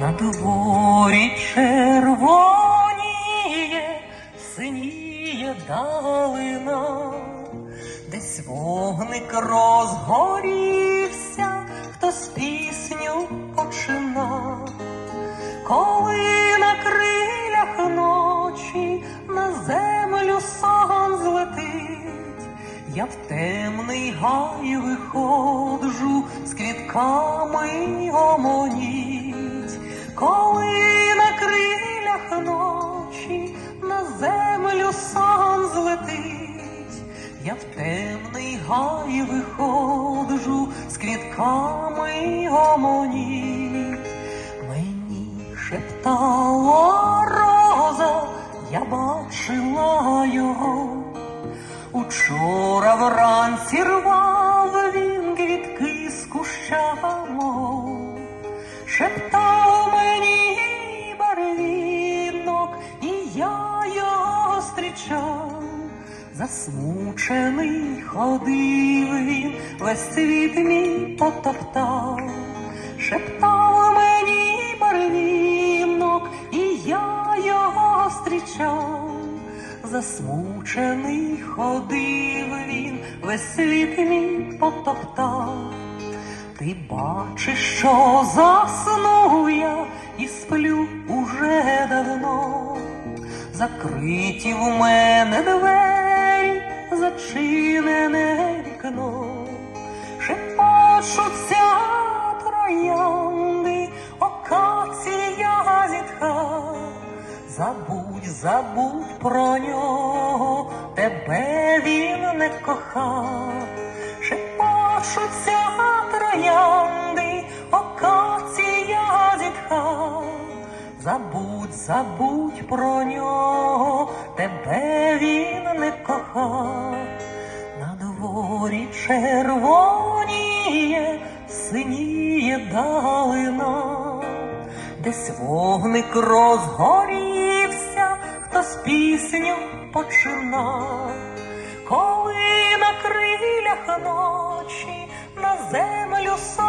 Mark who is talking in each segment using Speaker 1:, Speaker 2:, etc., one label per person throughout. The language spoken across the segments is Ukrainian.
Speaker 1: На дворі червоніє, синіє далина, десь вогник розгорівся, хтось пісню почина, коли на крилях ночі на землю сон злетить, я в темний гай виходжу з квітками омоніть, землю сон злетить, я в темний гай виходжу з квітками омоніть, мені шептала роза, я бачила його. Учора вранці рвав він квітки з куща мого, шептав зустрічав. Засмучений ходив він, весь світ мій потоптав, шептав мені барвінок, і я його зустрічав. Засмучений ходив він, весь світ мій потоптав. Ти бачиш, що заснув Закриті в мене двері, зачинене вікно, шепочуться троянди, окація зітха. Забудь, забудь про нього, тебе він не кохав, Забудь, забудь про нього, тебе він не кохав. На дворі червоніє, синіє далина, десь вогник розгорівся, хтось пісню починав, коли на крилях ночі на землю сон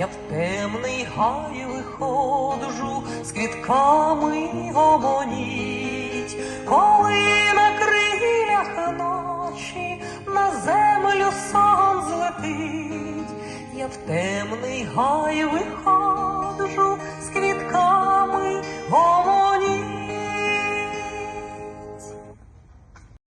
Speaker 1: я в темний гай виходжу з квітками гомоніть, коли на крилях ночі на землю сон злетить, я в темний гай виходжу